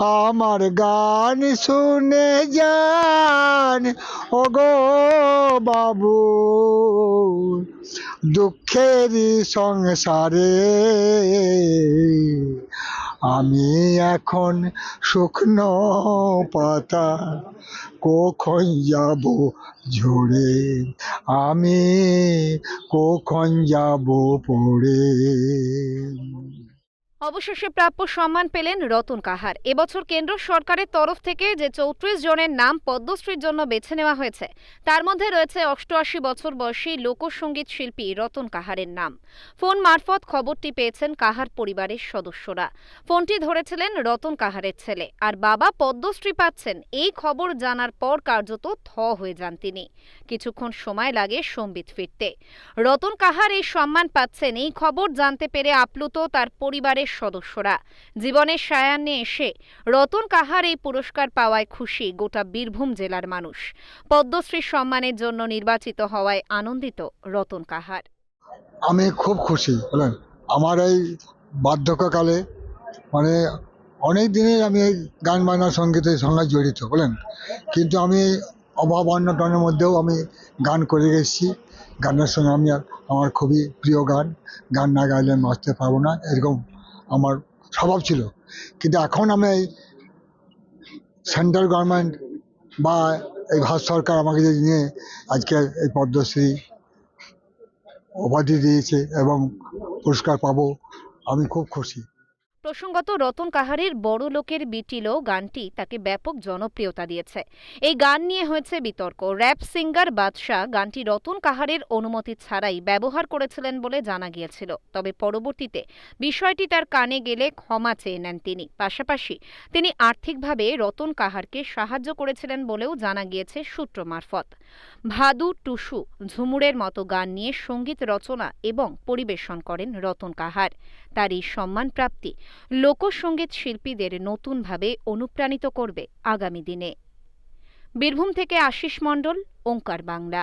আমার গান শুনে যান। ও গো বাবু দুঃখেরই সংসারে আমি এখন শুকনো পাতা কখন যাব ঝরে? আমি কখন যাব পড়ে? অবশেষে প্রাপ্য সম্মান পেলেন রতন কাহার। এবছর কেন্দ্র সরকারের তরফ থেকে যে চৌত্রিশ জনের নাম পদ্মশ্রীর জন্য বেছে নেওয়া হয়েছে, তার মধ্যে রয়েছে অষ্টআশি বছর বয়সী লোকসঙ্গীত শিল্পী রতন কাহারের নাম। ফোন মারফত খবরটি পেয়েছেন কাহার পরিবারের সদস্যরা। ফোনটি ধরেছিলেন রতন কাহারের ছেলে। আর বাবা পদ্মশ্রী পাচ্ছেন এই খবর জানার পর কার্যত থ হয়ে যান তিনি। কিছুক্ষণ সময় লাগে সম্বিত ফিরতে। রতন কাহার এই সম্মান পাচ্ছেন। এই খবর জানতে পেরে আপ্লুত তার পরিবারের সদস্যরা। জীবনের সায়ান্নে এসে রতন কাহার এই পুরস্কার পাওয়ায় খুশি গোটা বীরভূম জেলার মানুষ। পদ্মশ্রী সম্মানের জন্য নির্বাচিত হওয়ায় আনন্দিত রতন কাহার। আমি খুব খুশি বলেন আমার এই বার্ধক্যকালে মানে অনেক দিনই আমি এই গান, বাজনা সঙ্গীতের সঙ্গে জড়িত বলেন কিন্তু আমি অভাব অন্যটনের মধ্যেও আমি গান করে গেছি গানের সঙ্গে আমি আমার খুবই প্রিয় গান। গান না গাইলে আমি বাঁচতে পারব না, এরকম আমার স্বভাব ছিল। কিন্তু এখন আমি সেন্ট্রাল গভর্নমেন্ট বা এই ভারত সরকার আমাকে নিয়ে আজকে এই পদ্মশ্রী উপাধি দিয়েছে এবং পুরস্কার পাবো, আমি খুব খুশি। প্রসঙ্গত, রতন কাহারের বড় লোকের বিটিলো গানটি তাকে ব্যাপক জনপ্রিয়তা দিয়েছে। এই গান নিয়ে হয়েছে বিতর্ক। র্যাপ সিঙ্গার বাদশাহ গানটি রতন কাহারের অনুমতি ছাড়াই ব্যবহার করেছিলেন বলে জানা গিয়েছিল। তবে পরবর্তীতে বিষয়টি তার কানে গেলে ক্ষমা চেয়ে নেন তিনি। পাশাপাশি তিনি আর্থিকভাবে রতন কাহারকে সাহায্য করেছিলেন বলেও জানা গিয়েছে সূত্র মারফত। ভাদু টুসু, ঝুমুরের মতো গান নিয়ে সংগীত রচনা এবং পরিবেশন করেন রতন কাহার। তার এই সম্মান প্রাপ্তি লোকসঙ্গীত শিল্পীদের নতুনভাবে অনুপ্রাণিত করবে আগামী দিনে। বীরভূম থেকে আশিস মণ্ডল ওঙ্কার বাংলা।